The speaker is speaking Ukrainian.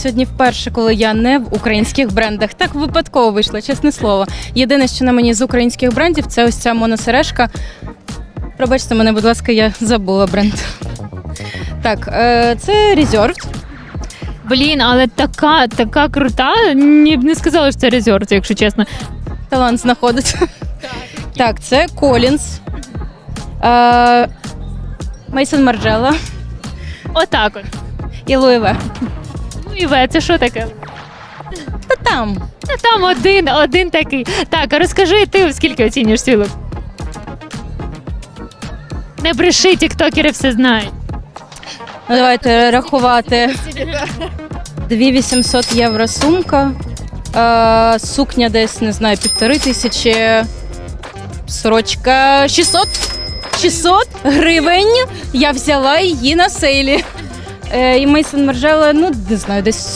Сьогодні вперше, коли я не в українських брендах, так випадково вийшло, чесне слово. Єдине, що на мені з українських брендів, це ось ця моносережка. Пробачте мене, будь ласка, я забула бренд. Так, е, це Reserved. Блін, але така, така крута. Ні б не сказала, що це резорт, якщо чесно. Талант знаходиться. Так, це Collins. Е, Мейсон Марджела Отак от. і Луїве. Ну і це що таке? Та там. Та там один, один такий. Так, а розкажи ти, скільки оцінюєш свій? Не бреши, тіктокери все знають. Ну, давайте рахувати. 2800 євро сумка. Е, сукня десь, не знаю, півтори тисячі. Сорочка 600. 600 гривень. Я взяла її на сейлі. Е, і Мейсон Маржела, ну не знаю, десь